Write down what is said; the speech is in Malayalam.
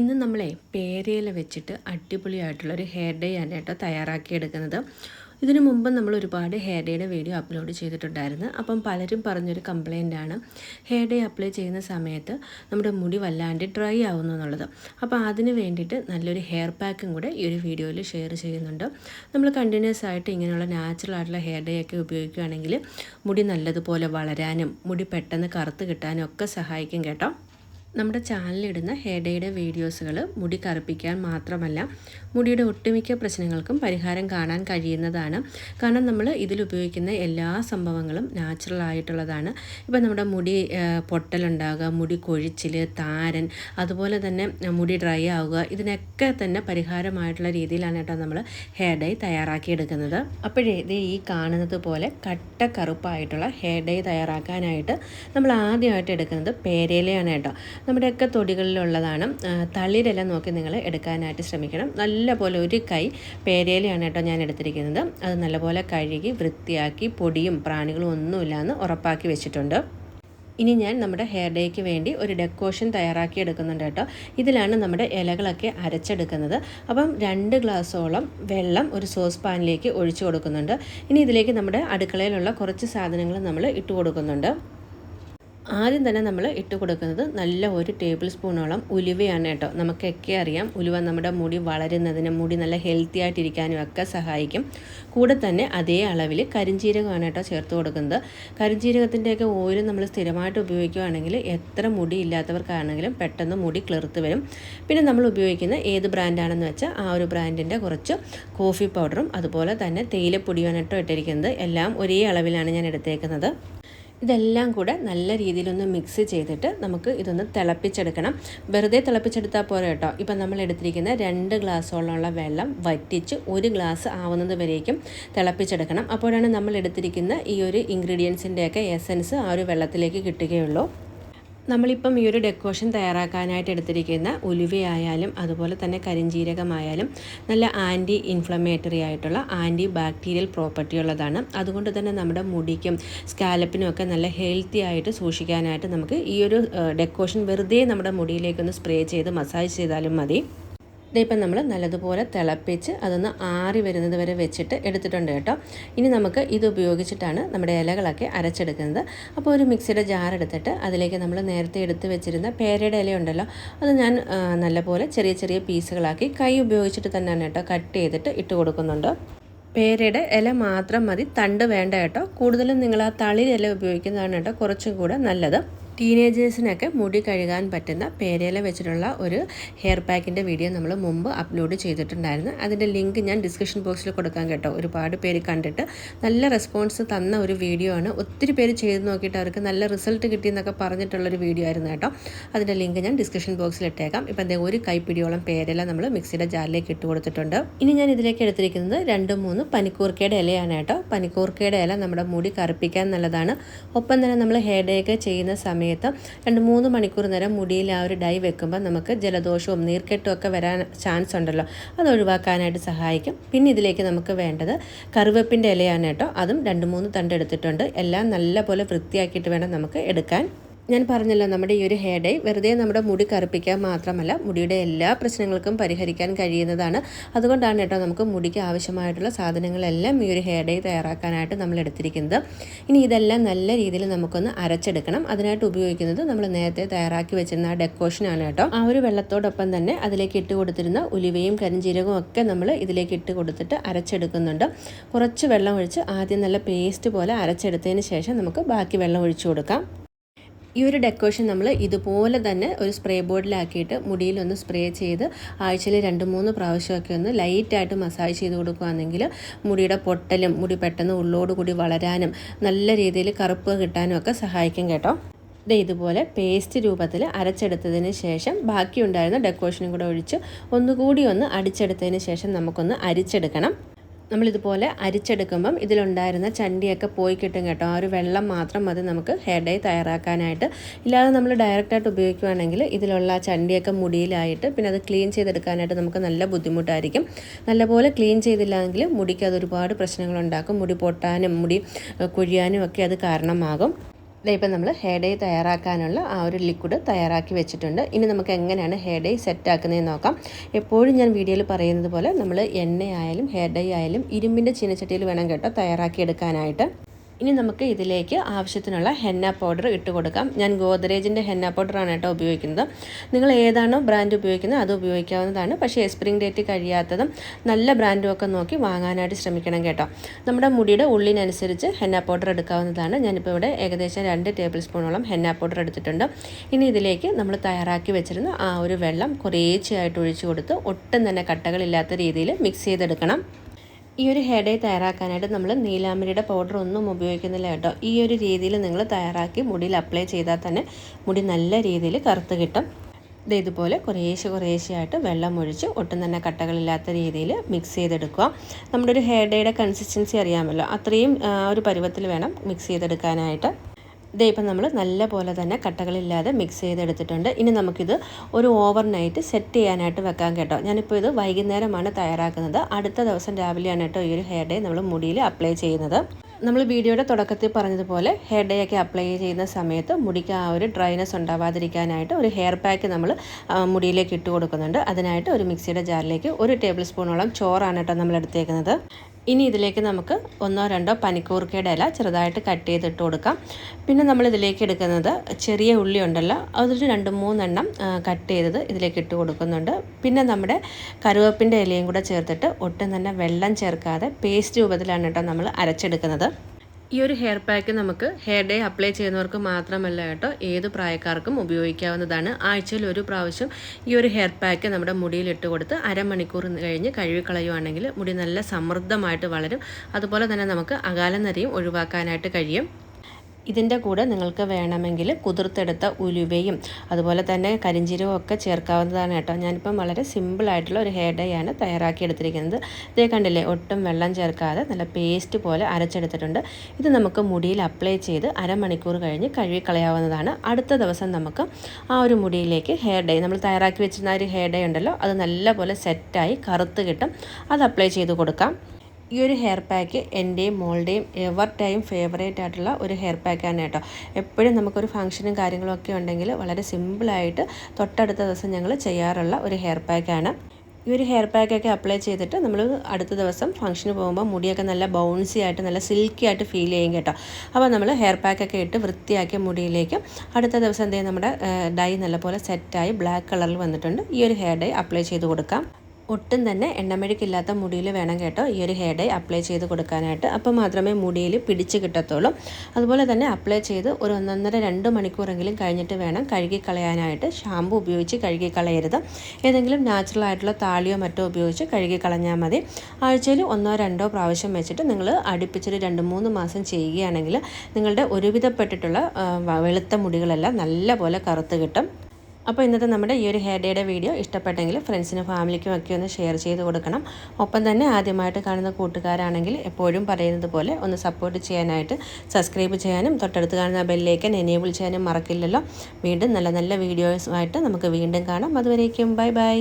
ഇന്ന് നമ്മളെ പേരയില വെച്ചിട്ട് അടിപൊളിയായിട്ടുള്ളൊരു ഹെയർ ഡേ ആണ് കേട്ടോ തയ്യാറാക്കിയെടുക്കുന്നത്. ഇതിനു മുമ്പ് നമ്മൾ ഒരുപാട് ഹെയർ ഡേയുടെ വീഡിയോ അപ്ലോഡ് ചെയ്തിട്ടുണ്ടായിരുന്നു. അപ്പം പലരും പറഞ്ഞൊരു ആണ്. ഹെയർ ഡേ അപ്ലൈ ചെയ്യുന്ന സമയത്ത് നമ്മുടെ മുടി വല്ലാണ്ട് ഡ്രൈ ആവുന്നു എന്നുള്ളത്. അപ്പോൾ അതിന് വേണ്ടിയിട്ട് നല്ലൊരു ഹെയർ പാക്കും കൂടെ ഈ ഒരു വീഡിയോയിൽ ഷെയർ ചെയ്യുന്നുണ്ട്. നമ്മൾ കണ്ടിന്യൂസ് ആയിട്ട് ഇങ്ങനെയുള്ള നാച്ചുറൽ ആയിട്ടുള്ള ഹെയർ ഡേ ഒക്കെ ഉപയോഗിക്കുകയാണെങ്കിൽ മുടി നല്ലതുപോലെ വളരാനും മുടി പെട്ടെന്ന് കറുത്ത് കിട്ടാനും ഒക്കെ സഹായിക്കും കേട്ടോ. നമ്മുടെ ചാനലിലിടുന്ന ഹെയർ ഡേയുടെ വീഡിയോസുകൾ മുടി കറുപ്പിക്കാൻ മാത്രമല്ല മുടിയുടെ ഒട്ടുമിക്ക പ്രശ്നങ്ങൾക്കും പരിഹാരം കാണാൻ കഴിയുന്നതാണ്. കാരണം നമ്മൾ ഇതിൽ ഉപയോഗിക്കുന്ന എല്ലാ സംഭവങ്ങളും നാച്ചുറൽ ആയിട്ടുള്ളതാണ്. ഇപ്പം നമ്മുടെ മുടി പൊട്ടലുണ്ടാകുക മുടി കൊഴിച്ചിൽ താരൻ അതുപോലെ തന്നെ മുടി ഡ്രൈ ആവുക ഇതിനൊക്കെ തന്നെ പരിഹാരമായിട്ടുള്ള രീതിയിലാണ് കേട്ടോ നമ്മൾ ഹെയർ ഡൈ തയ്യാറാക്കിയെടുക്കുന്നത്. അപ്പോഴേ ഇത് ഈ കാണുന്നത് പോലെ കട്ട കറുപ്പായിട്ടുള്ള ഹെയർ ഡൈ തയ്യാറാക്കാനായിട്ട് നമ്മൾ ആദ്യമായിട്ട് എടുക്കുന്നത് പേരയിലയാണ് കേട്ടോ. നമ്മുടെയൊക്കെ തൊടികളിലുള്ളതാണ്. തളിരെല്ലാം നോക്കി നിങ്ങൾ എടുക്കാനായിട്ട് ശ്രമിക്കണം. നല്ലപോലെ ഒരു കൈ പേരയിലയാണ് കേട്ടോ ഞാൻ എടുത്തിരിക്കുന്നത്. അത് നല്ലപോലെ കഴുകി വൃത്തിയാക്കി പൊടിയും പ്രാണികളും ഒന്നുമില്ലാന്ന് ഉറപ്പാക്കി വെച്ചിട്ടുണ്ട്. ഇനി ഞാൻ നമ്മുടെ ഹെയർ ഡേക്ക് വേണ്ടി ഒരു ഡെക്കോഷൻ തയ്യാറാക്കി എടുക്കുന്നുണ്ട് കേട്ടോ. ഇതിലാണ് നമ്മുടെ ഇലകളൊക്കെ അരച്ചെടുക്കുന്നത്. അപ്പം രണ്ട് ഗ്ലാസ്സോളം വെള്ളം ഒരു സോസ് പാനിലേക്ക് ഒഴിച്ചു കൊടുക്കുന്നുണ്ട്. ഇനി ഇതിലേക്ക് നമ്മുടെ അടുക്കളയിലുള്ള കുറച്ച് സാധനങ്ങൾ നമ്മൾ ഇട്ട് കൊടുക്കുന്നുണ്ട്. ആദ്യം തന്നെ നമ്മൾ ഇട്ട് കൊടുക്കുന്നത് നല്ല ഒരു ടേബിൾ സ്പൂണോളം ഉലുവയാണ് കേട്ടോ. നമുക്കൊക്കെ അറിയാം. ഉലുവ നമ്മുടെ മുടി വളരുന്നതിനും മുടി നല്ല ഹെൽത്തി ആയിട്ടിരിക്കാനും ഒക്കെ സഹായിക്കും. കൂടെ തന്നെ അതേ അളവിൽ കരിഞ്ജീരകമാണ് കേട്ടോ ചേർത്ത് കൊടുക്കുന്നത്. കരിഞ്ജീരകത്തിന്റെയൊക്കെ ഓയിൽ നമ്മൾ സ്ഥിരമായിട്ട് ഉപയോഗിക്കുകയാണെങ്കിൽ എത്ര മുടി ഇല്ലാത്തവർക്കാണെങ്കിലും പെട്ടെന്ന് മുടി ക്ലിർത്ത് വരും. പിന്നെ നമ്മൾ ഉപയോഗിക്കുന്ന ഏത് ബ്രാൻഡാണെന്ന് വെച്ചാൽ ആ ഒരു ബ്രാൻഡിന്റെ കുറച്ച് കോഫി പൗഡറും അതുപോലെ തന്നെ തേയിലപ്പൊടിയാണ് കേട്ടോ ഇട്ടിരിക്കുന്നത്. എല്ലാം ഒരേ അളവിലാണ് ഞാൻ എടുത്തേക്കുന്നത്. ഇതെല്ലാം കൂടെ നല്ല രീതിയിലൊന്ന് മിക്സ് ചെയ്തിട്ട് നമുക്ക് ഇതൊന്ന് തിളപ്പിച്ചെടുക്കണം. വെറുതെ തിളപ്പിച്ചെടുത്താൽ പോരാ കേട്ടോ. ഇപ്പം നമ്മൾ എടുത്തിരിക്കുന്ന രണ്ട് ഗ്ലാസ്സോളമുള്ള വെള്ളം വറ്റിച്ച് ഒരു ഗ്ലാസ് ആവുന്നത് വരേക്കും തിളപ്പിച്ചെടുക്കണം. അപ്പോഴാണ് നമ്മൾ എടുത്തിരിക്കുന്ന ഈ ഒരു ഇൻഗ്രീഡിയൻസിന്റെയൊക്കെ എസൻസ് ആ ഒരു വെള്ളത്തിലേക്ക് കിട്ടുകയുള്ളൂ. നമ്മളിപ്പം ഈ ഒരു ഡെക്കോഷൻ തയ്യാറാക്കാനായിട്ട് എടുത്തിരിക്കുന്ന ഉലുവയായാലും അതുപോലെ തന്നെ കരിഞ്ജീരകമായാലും നല്ല ആന്റി ഇൻഫ്ലമേറ്ററി ആയിട്ടുള്ള ആന്റി ബാക്ടീരിയൽ പ്രോപ്പർട്ടി ഉള്ളതാണ്. അതുകൊണ്ട് തന്നെ നമ്മുടെ മുടിക്കും സ്കാലപ്പിനും ഒക്കെ നല്ല ഹെൽത്തി ആയിട്ട് സൂക്ഷിക്കാനായിട്ട് നമുക്ക് ഈ ഒരു ഡെക്കോഷൻ വെറുതെ നമ്മുടെ മുടിയിലേക്കൊന്ന് സ്പ്രേ ചെയ്ത് മസാജ് ചെയ്താലും മതി. ഇതിപ്പം നമ്മൾ നല്ലതുപോലെ തിളപ്പിച്ച് അതൊന്ന് ആറി വരുന്നത് വരെ വെച്ചിട്ട് എടുത്തിട്ടുണ്ട് കേട്ടോ. ഇനി നമുക്ക് ഇത് ഉപയോഗിച്ചിട്ടാണ് നമ്മുടെ ഇലകളൊക്കെ അരച്ചെടുക്കുന്നത്. അപ്പോൾ ഒരു മിക്സിയുടെ ജാർ എടുത്തിട്ട് അതിലേക്ക് നമ്മൾ നേരത്തെ എടുത്ത് വെച്ചിരുന്ന പേരയുടെ ഇലയുണ്ടല്ലോ അത് ഞാൻ നല്ലപോലെ ചെറിയ ചെറിയ പീസുകളാക്കി കൈ ഉപയോഗിച്ചിട്ട് തന്നെയാണ് കേട്ടോ കട്ട് ചെയ്തിട്ട് ഇട്ട് കൊടുക്കുന്നുണ്ട്. പേരയുടെ ഇല മാത്രം മതി തണ്ട് വേണ്ട കേട്ടോ. കൂടുതലും നിങ്ങൾ ആ തളിരില ഉപയോഗിക്കുന്നതാണ് കേട്ടോ കുറച്ചും കൂടെ നല്ലത്. ടീനേജേഴ്സിനൊക്കെ മുടി കഴുകാൻ പറ്റുന്ന പേരയില വെച്ചിട്ടുള്ള ഒരു ഹെയർ പാക്കിന്റെ വീഡിയോ നമ്മൾ മുമ്പ് അപ്ലോഡ് ചെയ്തിട്ടുണ്ടായിരുന്നു. അതിന്റെ ലിങ്ക് ഞാൻ ഡിസ്ക്രിപ്ഷൻ ബോക്സിൽ കൊടുക്കാൻ കേട്ടോ. ഒരുപാട് പേര് കണ്ടിട്ട് നല്ല റെസ്പോൺസ് തന്ന ഒരു വീഡിയോ ആണ്. ഒത്തിരി പേര് ചെയ്ത് നോക്കിയിട്ട് അവർക്ക് നല്ല റിസൾട്ട് കിട്ടിയെന്നൊക്കെ പറഞ്ഞിട്ടുള്ളൊരു വീഡിയോ ആയിരുന്നു കേട്ടോ. അതിന്റെ ലിങ്ക് ഞാൻ ഡിസ്ക്രിപ്ഷൻ ബോക്സിൽ ഇട്ടേക്കാം. ഇപ്പം എന്തെങ്കിലും ഒരു കൈപ്പിടിയോളം പേരയില നമ്മൾ മിക്സിയുടെ ജാറിലേക്ക് ഇട്ട് കൊടുത്തിട്ടുണ്ട്. ഇനി ഞാൻ ഇതിലേക്ക് എടുത്തിരിക്കുന്നത് രണ്ട് മൂന്ന് പനിക്കൂർക്കയുടെ ഇലയാണ് കേട്ടോ. പനിക്കൂർക്കയുടെ ഇല നമ്മുടെ മുടി കറുപ്പിക്കാൻ നല്ലതാണ്. ഒപ്പം തന്നെ നമ്മൾ ഹെയർ ഡേ ഒക്കെ ചെയ്യുന്ന സമയത്ത് രണ്ട് മൂന്ന് മണിക്കൂർ നേരം മുടിയിൽ ആ ഒരു ഡൈ വെക്കുമ്പോൾ നമുക്ക് ജലദോഷവും നീർക്കെട്ടും ഒക്കെ വരാൻ ചാൻസ് ഉണ്ടല്ലോ. അത് ഒഴിവാക്കാനായിട്ട് സഹായിക്കും. പിന്നെ ഇതിലേക്ക് നമുക്ക് വേണ്ടത് കറിവേപ്പിന്റെ ഇലയാണ് കേട്ടോ. അതും രണ്ട് മൂന്ന് തണ്ട് എടുത്തിട്ടുണ്ട്. എല്ലാം നല്ലപോലെ വൃത്തിയാക്കിയിട്ട് വേണം നമുക്ക് എടുക്കാൻ. ഞാൻ പറഞ്ഞല്ലോ നമ്മുടെ ഈ ഒരു ഹെയർ ഡൈ വെറുതെ നമ്മുടെ മുടി കറുപ്പിക്കാൻ മാത്രമല്ല മുടിയുടെ എല്ലാ പ്രശ്നങ്ങൾക്കും പരിഹരിക്കാൻ കഴിയുന്നതാണ്. അതുകൊണ്ടാണ് കേട്ടോ നമുക്ക് മുടിക്ക് ആവശ്യമായിട്ടുള്ള സാധനങ്ങളെല്ലാം ഈ ഒരു ഹെയർ ഡൈ തയ്യാറാക്കാനായിട്ട് നമ്മൾ എടുത്തിരിക്കുന്നത്. ഇനി ഇതെല്ലാം നല്ല രീതിയിൽ നമുക്കൊന്ന് അരച്ചെടുക്കണം. അതിനായിട്ട് ഉപയോഗിക്കുന്നത് നമ്മൾ നേരത്തെ തയ്യാറാക്കി വെച്ചിരുന്ന ആ ഡെക്കോഷനാണ് കേട്ടോ. ആ ഒരു വെള്ളത്തോടൊപ്പം തന്നെ അതിലേക്ക് ഇട്ട് കൊടുത്തിരുന്ന ഉലുവയും കരിഞ്ചീരകവും ഒക്കെ നമ്മൾ ഇതിലേക്ക് ഇട്ട് കൊടുത്തിട്ട് അരച്ചെടുക്കുന്നുണ്ട്. കുറച്ച് വെള്ളം ഒഴിച്ച് ആദ്യം നല്ല പേസ്റ്റ് പോലെ അരച്ചെടുത്തതിന് ശേഷം നമുക്ക് ബാക്കി വെള്ളം ഒഴിച്ചു കൊടുക്കാം. ഈ ഒരു ഡെക്കറേഷൻ നമ്മൾ ഇതുപോലെ തന്നെ ഒരു സ്പ്രേ ബോർഡിലാക്കിയിട്ട് മുടിയിലൊന്ന് സ്പ്രേ ചെയ്ത് ആഴ്ചയിൽ രണ്ട് മൂന്ന് പ്രാവശ്യമൊക്കെ ഒന്ന് ലൈറ്റായിട്ട് മസാജ് ചെയ്ത് കൊടുക്കുകയാണെങ്കിൽ മുടിയുടെ പൊട്ടലും മുടി പെട്ടെന്ന് ഉള്ളോട് കൂടി വളരാനും നല്ല രീതിയിൽ കറുപ്പ് കിട്ടാനും ഒക്കെ സഹായിക്കും കേട്ടോ. ഇത് ഇതുപോലെ പേസ്റ്റ് രൂപത്തിൽ അരച്ചെടുത്തതിന് ശേഷം ബാക്കിയുണ്ടായിരുന്ന ഡെക്കറേഷനും കൂടെ ഒഴിച്ച് ഒന്നുകൂടി ഒന്ന് അടിച്ചെടുത്തതിന് ശേഷം നമുക്കൊന്ന് അരിച്ചെടുക്കണം. നമ്മളിതുപോലെ അരിച്ചെടുക്കുമ്പം ഇതിലുണ്ടായിരുന്ന ചണ്ടിയൊക്കെ പോയി കിട്ടും കേട്ടോ. ആ ഒരു വെള്ളം മാത്രം മതി നമുക്ക് ഹെയർ ഡൈ തയ്യാറാക്കാനായിട്ട്. ഇല്ലാതെ നമ്മൾ ഡയറക്റ്റായിട്ട് ഉപയോഗിക്കുകയാണെങ്കിൽ ഇതിലുള്ള ചണ്ടിയൊക്കെ മുടിയിലായിട്ട് പിന്നെ അത് ക്ലീൻ ചെയ്തെടുക്കാനായിട്ട് നമുക്ക് നല്ല ബുദ്ധിമുട്ടായിരിക്കും. നല്ലപോലെ ക്ലീൻ ചെയ്തില്ലെങ്കിൽ മുടിക്ക് അത് ഒരുപാട് പ്രശ്നങ്ങളുണ്ടാക്കും. മുടി പൊട്ടാനും മുടി കൊഴിയാനും ഒക്കെ അത് കാരണമാകും. ഇപ്പം നമ്മൾ ഹെയർ ഡേ തയ്യാറാക്കാനുള്ള ആ ഒരു ലിക്വിഡ് തയ്യാറാക്കി വെച്ചിട്ടുണ്ട്. ഇനി നമുക്ക് എങ്ങനെയാണ് ഹെയർ ഡേ സെറ്റാക്കുന്നതെന്ന് നോക്കാം. എപ്പോഴും ഞാൻ വീഡിയോയിൽ പറയുന്നത് പോലെ നമ്മൾ എണ്ണയായാലും ഹെയർ ഡേ ആയാലും ഇരുമ്പിന്റെ ചീനച്ചട്ടിയിൽ വേണം കേട്ടോ തയ്യാറാക്കി എടുക്കാനായിട്ട്. ഇനി നമുക്ക് ഇതിലേക്ക് ആവശ്യത്തിനുള്ള ഹെന്ന പൗഡർ ഇട്ട് കൊടുക്കാം. ഞാൻ ഗോദ്രേജിന്റെ ഹെന്ന പൗഡറാണ് കേട്ടോ ഉപയോഗിക്കുന്നത്. നിങ്ങൾ ഏതാണോ ബ്രാൻഡ് ഉപയോഗിക്കുന്നത് അത് ഉപയോഗിക്കാവുന്നതാണ്. പക്ഷേ എക്സ്പിരിങ് ഡേറ്റ് കഴിയാത്തതും നല്ല ബ്രാൻഡും ഒക്കെ നോക്കി വാങ്ങാനായിട്ട് ശ്രമിക്കണം കേട്ടോ. നമ്മുടെ മുടിയുടെ ഉള്ളിനനുസരിച്ച് ഹെന്ന പൗഡർ എടുക്കാവുന്നതാണ്. ഞാനിപ്പോൾ ഇവിടെ ഏകദേശം രണ്ട് ടേബിൾ സ്പൂണോളം ഹെന്ന പൗഡർ എടുത്തിട്ടുണ്ട്. ഇനി ഇതിലേക്ക് നമ്മൾ തയ്യാറാക്കി വെച്ചിരുന്ന ആ ഒരു വെള്ളം കുറേച്ചയായിട്ട് ഒഴിച്ചു കൊടുത്ത് ഒട്ടും തന്നെ കട്ടകളില്ലാത്ത രീതിയിൽ മിക്സ് ചെയ്തെടുക്കണം. ഈ ഒരു ഹെയർ ഡേ തയ്യാറാക്കാനായിട്ട് നമ്മൾ നീലാമ്പരിയുടെ പൗഡർ ഒന്നും ഉപയോഗിക്കുന്നില്ല കേട്ടോ. ഈ ഒരു രീതിയിൽ നിങ്ങൾ തയ്യാറാക്കി മുടിയിൽ അപ്ലൈ ചെയ്താൽ തന്നെ മുടി നല്ല രീതിയിൽ കറുത്ത് കിട്ടും. ഇത് ഇതുപോലെ കുറേശ്ശെ കുറേശ്ശെയായിട്ട് വെള്ളം ഒഴിച്ച് ഒട്ടും തന്നെ കട്ടകളില്ലാത്ത രീതിയിൽ മിക്സ് ചെയ്തെടുക്കുക. നമ്മുടെ ഒരു ഹെയർ ഡേയുടെ കൺസിസ്റ്റൻസി അറിയാമല്ലോ. അത്രയും ഒരു പരുവത്തിൽ വേണം മിക്സ് ചെയ്തെടുക്കാനായിട്ട്. ഇതേ ഇപ്പം നമ്മൾ നല്ല പോലെ തന്നെ കട്ടകളില്ലാതെ മിക്സ് ചെയ്തെടുത്തിട്ടുണ്ട്. ഇനി നമുക്കിത് ഒരു ഓവർ നൈറ്റ് സെറ്റ് ചെയ്യാനായിട്ട് വെക്കാൻ കേട്ടോ. ഞാനിപ്പോൾ ഇത് വൈകുന്നേരമാണ് തയ്യാറാക്കുന്നത്. അടുത്ത ദിവസം രാവിലെയാണ് കേട്ടോ ഈ ഒരു ഹെയർ ഡേ നമ്മൾ മുടിയിൽ അപ്ലൈ ചെയ്യുന്നത്. നമ്മൾ വീഡിയോയുടെ തുടക്കത്തിൽ പറഞ്ഞതുപോലെ ഹെയർ ഡേ ഒക്കെ അപ്ലൈ ചെയ്യുന്ന സമയത്ത് മുടിക്ക് ആ ഒരു ഡ്രൈനെസ് ഉണ്ടാവാതിരിക്കാനായിട്ട് ഒരു ഹെയർ പാക്ക് നമ്മൾ മുടിയിലേക്ക് ഇട്ട് കൊടുക്കുന്നുണ്ട്. അതിനായിട്ട് ഒരു മിക്സിയുടെ ജാറിലേക്ക് ഒരു ടേബിൾ സ്പൂണോളം ചോറാണ് കേട്ടോ നമ്മൾ എടുത്തേക്കുന്നത്. ഇനി ഇതിലേക്ക് നമുക്ക് ഒന്നോ രണ്ടോ പനിക്കൂർക്കയുടെ ഇല ചെറുതായിട്ട് കട്ട് ചെയ്തിട്ട് കൊടുക്കാം. പിന്നെ നമ്മൾ ഇതിലേക്ക് എടുക്കുന്നത് ചെറിയ ഉള്ളി ഉണ്ടല്ലോ അതൊരു രണ്ട് മൂന്നെണ്ണം കട്ട് ചെയ്തത് ഇതിലേക്ക് ഇട്ട് കൊടുക്കുന്നുണ്ട്. പിന്നെ നമ്മുടെ കറിവേപ്പിന്റെ ഇലയും കൂടെ ചേർത്തിട്ട് ഒട്ടും തന്നെ വെള്ളം ചേർക്കാതെ പേസ്റ്റ് രൂപത്തിലാണ് കേട്ടോ നമ്മൾ അരച്ചെടുക്കുന്നത്. ഈ ഒരു ഹെയർ പാക്ക് നമുക്ക് ഹെയർ ഡേ അപ്ലൈ ചെയ്യുന്നവർക്ക് മാത്രമല്ല കേട്ടോ ഏത് പ്രായക്കാർക്കും ഉപയോഗിക്കാവുന്നതാണ്. ആഴ്ചയിൽ ഒരു പ്രാവശ്യം ഈ ഒരു ഹെയർ പാക്ക് നമ്മുടെ മുടിയിൽ ഇട്ട് കൊടുത്ത് അരമണിക്കൂർ കഴിഞ്ഞ് കഴുകി മുടി നല്ല സമൃദ്ധമായിട്ട് വളരും. അതുപോലെ തന്നെ നമുക്ക് അകാലനരയും ഒഴിവാക്കാനായിട്ട് കഴിയും. ഇതിന്റെ കൂടെ നിങ്ങൾക്ക് വേണമെങ്കിൽ കുതിർത്തെടുത്ത ഉലുവയും അതുപോലെ തന്നെ കരിഞ്ചീരവും ഒക്കെ ചേർക്കാവുന്നതാണ് കേട്ടോ. ഞാനിപ്പം വളരെ സിമ്പിളായിട്ടുള്ള ഒരു ഹെയർ ഡേ ആണ് തയ്യാറാക്കി എടുത്തിരിക്കുന്നത്. ഇതേ കണ്ടില്ലേ ഒട്ടും വെള്ളം ചേർക്കാതെ നല്ല പേസ്റ്റ് പോലെ അരച്ചെടുത്തിട്ടുണ്ട്. ഇത് നമുക്ക് മുടിയിൽ അപ്ലൈ ചെയ്ത് അരമണിക്കൂർ കഴിഞ്ഞ് കഴുകിക്കളയാവുന്നതാണ്. അടുത്ത ദിവസം നമുക്ക് ആ ഒരു മുടിയിലേക്ക് ഹെയർ ഡേ നമ്മൾ തയ്യാറാക്കി വെച്ചിരുന്ന ഒരു ഹെയർ ഡേ ഉണ്ടല്ലോ അത് നല്ലപോലെ സെറ്റായി കറുത്ത് കിട്ടും. അത് അപ്ലൈ ചെയ്ത് കൊടുക്കാം. ഈ ഒരു ഹെയർ പാക്ക് എന്റെയും മോളുടെയും എവർ ടൈം ഫേവറേറ്റ് ആയിട്ടുള്ള ഒരു ഹെയർ പാക്കാണ് കേട്ടോ. എപ്പോഴും നമുക്കൊരു ഫംഗ്ഷനും കാര്യങ്ങളൊക്കെ ഉണ്ടെങ്കിൽ വളരെ സിമ്പിളായിട്ട് തൊട്ടടുത്ത ദിവസം ഞങ്ങൾ ചെയ്യാറുള്ള ഒരു ഹെയർ പാക്കാണ് ഈ ഒരു ഹെയർ പാക്കൊക്കെ അപ്ലൈ ചെയ്തിട്ട് നമ്മൾ അടുത്ത ദിവസം ഫംഗ്ഷന് പോകുമ്പോൾ മുടിയൊക്കെ നല്ല ബൗൺസി ആയിട്ട് നല്ല സിൽക്കി ആയിട്ട് ഫീൽ ചെയ്യും കേട്ടോ. അപ്പോൾ നമ്മൾ ഹെയർ പാക്കൊക്കെ ഇട്ട് വൃത്തിയാക്കിയ മുടിയിലേക്ക് അടുത്ത ദിവസം എന്തെങ്കിലും നമ്മുടെ ഡൈ നല്ലപോലെ സെറ്റായി ബ്ലാക്ക് കളറിൽ വന്നിട്ടുണ്ട്. ഈ ഒരു ഹെയർ ഡൈ അപ്ലൈ ചെയ്ത് കൊടുക്കാം. ഒട്ടും തന്നെ എണ്ണമെഴുക്കില്ലാത്ത മുടിയിൽ വേണം കേട്ടോ ഈ ഒരു ഹെയർ ഡൈ അപ്ലൈ ചെയ്ത് കൊടുക്കാനായിട്ട്. അപ്പോൾ മാത്രമേ മുടിയിൽ പിടിച്ച് കിട്ടത്തുള്ളൂ. അതുപോലെ തന്നെ അപ്ലൈ ചെയ്ത് ഒരു ഒന്നൊന്നര രണ്ട് മണിക്കൂറെങ്കിലും കഴിഞ്ഞിട്ട് വേണം കഴുകി കളയാനായിട്ട് ഷാമ്പു ഉപയോഗിച്ച് കഴുകി കളയരുത് ഏതെങ്കിലും നാച്ചുറൽ ആയിട്ടുള്ള താളിയോ മറ്റോ ഉപയോഗിച്ച് കഴുകി കളഞ്ഞാൽ മതി. ആഴ്ചയിൽ ഒന്നോ രണ്ടോ പ്രാവശ്യം വെച്ചിട്ട് നിങ്ങൾ അടുപ്പിച്ചൊരു രണ്ട് മൂന്ന് മാസം ചെയ്യുകയാണെങ്കിൽ നിങ്ങളുടെ ഒരുവിധപ്പെട്ടിട്ടുള്ള വെളുത്ത മുടികളെല്ലാം നല്ല പോലെ കറുത്ത് കിട്ടും. അപ്പോൾ ഇന്നത്തെ നമ്മുടെ ഈ ഒരു ഹെയർ ഡേയുടെ വീഡിയോ ഇഷ്ടപ്പെട്ടെങ്കിൽ ഫ്രണ്ട്സിനും ഫാമിലിക്കും ഒക്കെ ഒന്ന് ഷെയർ ചെയ്ത് കൊടുക്കണം. ഒപ്പം തന്നെ ആദ്യമായിട്ട് കാണുന്ന കൂട്ടുകാരാണെങ്കിൽ എപ്പോഴും പറയുന്നത് പോലെ ഒന്ന് സപ്പോർട്ട് ചെയ്യാനായിട്ട് സബ്സ്ക്രൈബ് ചെയ്യാനും തൊട്ടടുത്ത് കാണുന്ന ബെല്ലേക്കൻ എനേബിൾ ചെയ്യാനും മറക്കില്ലല്ലോ. വീണ്ടും നല്ല നല്ല വീഡിയോസുമായിട്ട് നമുക്ക് വീണ്ടും കാണാം. അതുവരേക്കും ബൈ ബൈ